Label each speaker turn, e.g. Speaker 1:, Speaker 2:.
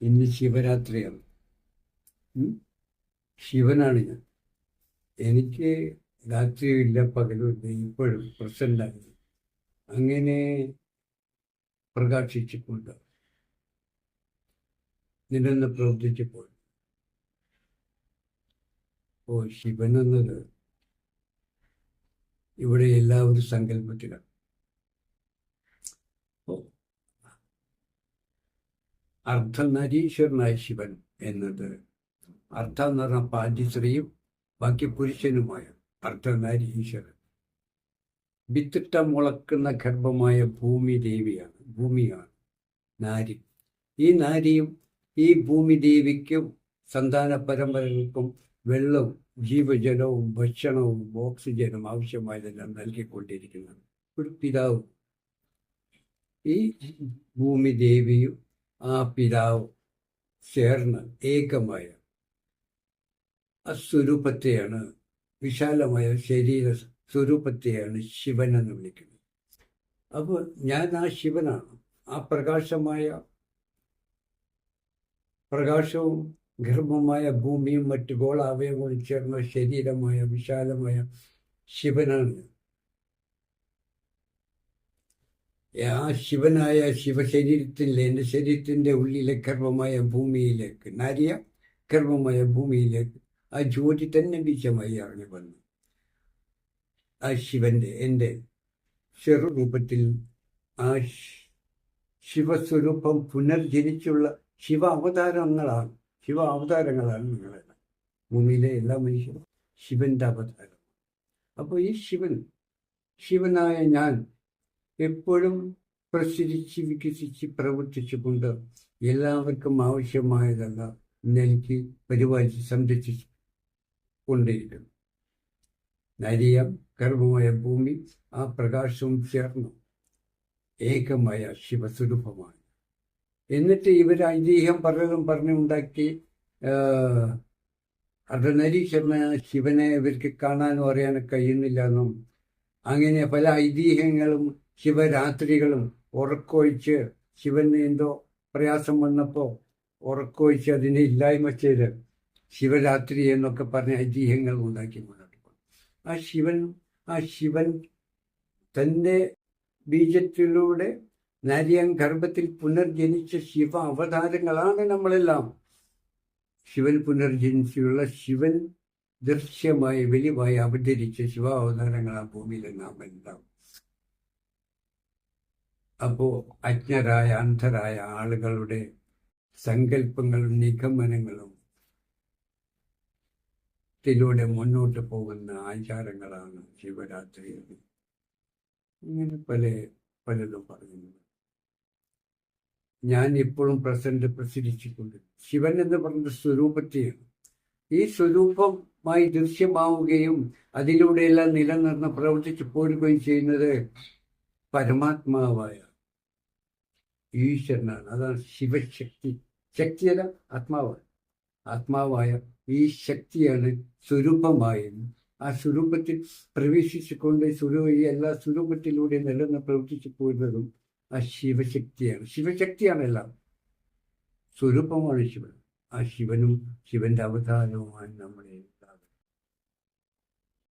Speaker 1: ഇന്ന് ശിവരാത്രിയാണ്. ശിവനാണ് ഞാൻ. എനിക്ക് രാത്രിയില്ല പകലുമില്ല ഇപ്പോഴും പ്രസന്റായി അങ്ങനെ പ്രകാശിച്ചിട്ടുണ്ട്. നിലന്ന് പ്രവർത്തിച്ചപ്പോൾ. ഓ ശിവൻ എന്നത് ഇവിടെ എല്ലാവരും സങ്കല്പത്തിലാണ് അർദ്ധനരീശ്വരനായ ശിവൻ എന്നത് അർത്ഥം എന്ന് പറഞ്ഞാൽ പാണ്ഡിശ്രീയും ബാക്കി പുരുഷനുമായ അർദ്ധനരീശ്വരൻ വിത്തിട്ട മുളക്കുന്ന ഗർഭമായ ഭൂമി ദേവിയാണ് ഭൂമിയാണ് നാരി. ഈ നാരിയും ഈ ഭൂമി ദേവിക്കും സന്താന പരമ്പരകൾക്കും വെള്ളവും ജീവജലവും ഭക്ഷണവും ഓക്സിജനും ആവശ്യമായതെല്ലാം നൽകിക്കൊണ്ടിരിക്കുന്നത് ഒരു പിതാവ്. ഈ ഭൂമി ദേവിയും ആ പിതാവ് ചേർന്ന് ഏകമായ ആ സ്വരൂപത്തെയാണ് വിശാലമായ ശരീര സ്വരൂപത്തെയാണ് ശിവൻ എന്ന് വിളിക്കുന്നത്. അപ്പോൾ ഞാൻ ആ ശിവനാണ്. ആ പ്രകാശമായ പ്രകാശവും ഗർഭമായ ഭൂമിയും മറ്റു ഗോളാവയവങ്ങളും ചേർന്ന ശരീരമായ വിശാലമായ ശിവനാണ് ഞാൻ. ആ ശിവനായ ശിവശരീരത്തിൽ എന്റെ ശരീരത്തിന്റെ ഉള്ളിലെ ഗർഭമായ ഭൂമിയിലേക്ക് നാരിയ ഗർഭമായ ഭൂമിയിലേക്ക് ആ ജ്യോതി തന്നെ ബീജമായി ഇറങ്ങി വന്നു. ആ ശിവന്റെ എന്റെ ചെറുരൂപത്തിൽ ആ ശിവസ്വരൂപം പുനർജനിച്ചുള്ള ശിവ അവതാരങ്ങളാണ് ശിവ അവതാരങ്ങളാണ് നിങ്ങളെല്ലാം ഭൂമിയിലെ എല്ലാ മനുഷ്യരും ശിവന്റെ അവതാരം അപ്പോൾ ഈ ശിവൻ ശിവനായ ഞാൻ എപ്പോഴും പ്രസരിച്ച് വികസിച്ച് പ്രവർത്തിച്ചുകൊണ്ട് എല്ലാവർക്കും ആവശ്യമായതെല്ലാം നൽകി പരിപാലിച്ച് സംരക്ഷിച്ചു കൊണ്ടിരിക്കുന്നു നരിയ ഗർഭമായ ഭൂമി ആ പ്രകാശവും ചേർന്നു. ഏകമായ ശിവസ്വരൂപമാണ്. എന്നിട്ട് ഇവർ ഐതിഹ്യം പലതും പറഞ്ഞുണ്ടാക്കി അർദ്ധനരീശ്വരന ശിവനെ ഇവർക്ക് കാണാനും അറിയാനും കഴിയുന്നില്ല എന്നും അങ്ങനെ പല ഐതിഹ്യങ്ങളും ശിവരാത്രികളും ഉറക്കൊഴിച്ച് ശിവന് എന്തോ പ്രയാസം വന്നപ്പോൾ ഉറക്കൊഴിച്ച് അതിനെ ഇല്ലായ്മ ചെയ്ത് ശിവരാത്രി എന്നൊക്കെ പറഞ്ഞ ഐതിഹ്യങ്ങൾ ഉണ്ടാക്കി മുന്നോട്ട് പോകും ആ ശിവൻ ആ ശിവൻ തന്റെ ബീജത്തിലൂടെ നാരിയം ഗർഭത്തിൽ പുനർജനിച്ച ശിവ അവതാരങ്ങളാണ് നമ്മളെല്ലാം. ശിവൻ പുനർജനിച്ചുള്ള ശിവൻ ദൃശ്യമായി വെളിവായി അവതരിച്ച ശിവ അവതാരങ്ങൾ ആ ഭൂമിയിൽ നാം എല്ലാം അപ്പോ അജ്ഞരായ അന്ധരായ ആളുകളുടെ സങ്കല്പങ്ങളും നിഗമനങ്ങളും ത്തിലൂടെ മുന്നോട്ട് പോകുന്ന ആചാരങ്ങളാണ് ശിവരാത്രി ഇങ്ങനെ പല പലതും പറയുന്നു. ഞാൻ ഇപ്പോഴും പ്രസന്റ് പ്രസിദ്ധിച്ചിട്ടുണ്ട്. ശിവൻ എന്ന് പറഞ്ഞ സ്വരൂപത്തെയാണ്. ഈ സ്വരൂപമായി ദൃശ്യമാവുകയും അതിലൂടെയെല്ലാം നിലനിർന്ന് പ്രവർത്തിച്ചു പോരുകയും ചെയ്യുന്നത് പരമാത്മാവായ ഈശ്വരനാണ്. അതാണ് ശിവശക്തി. ശക്തിയല്ല ആത്മാവാണ്. ആത്മാവായ ഈ ശക്തിയാണ് സ്വരൂപമായും. ആ സ്വരൂപത്തിൽ പ്രവേശിച്ചുകൊണ്ട് സ്വരൂ ഈ എല്ലാ സ്വരൂപത്തിലൂടെ നിലനിന്ന് പ്രവർത്തിച്ചു പോരുന്നതും ആ ശിവശക്തിയാണ്. ശിവശക്തിയാണ് എല്ലാം. സ്വരൂപമാണ് ശിവൻ. ആ ശിവനും ശിവന്റെ അവതാരവുമാണ് നമ്മളെ.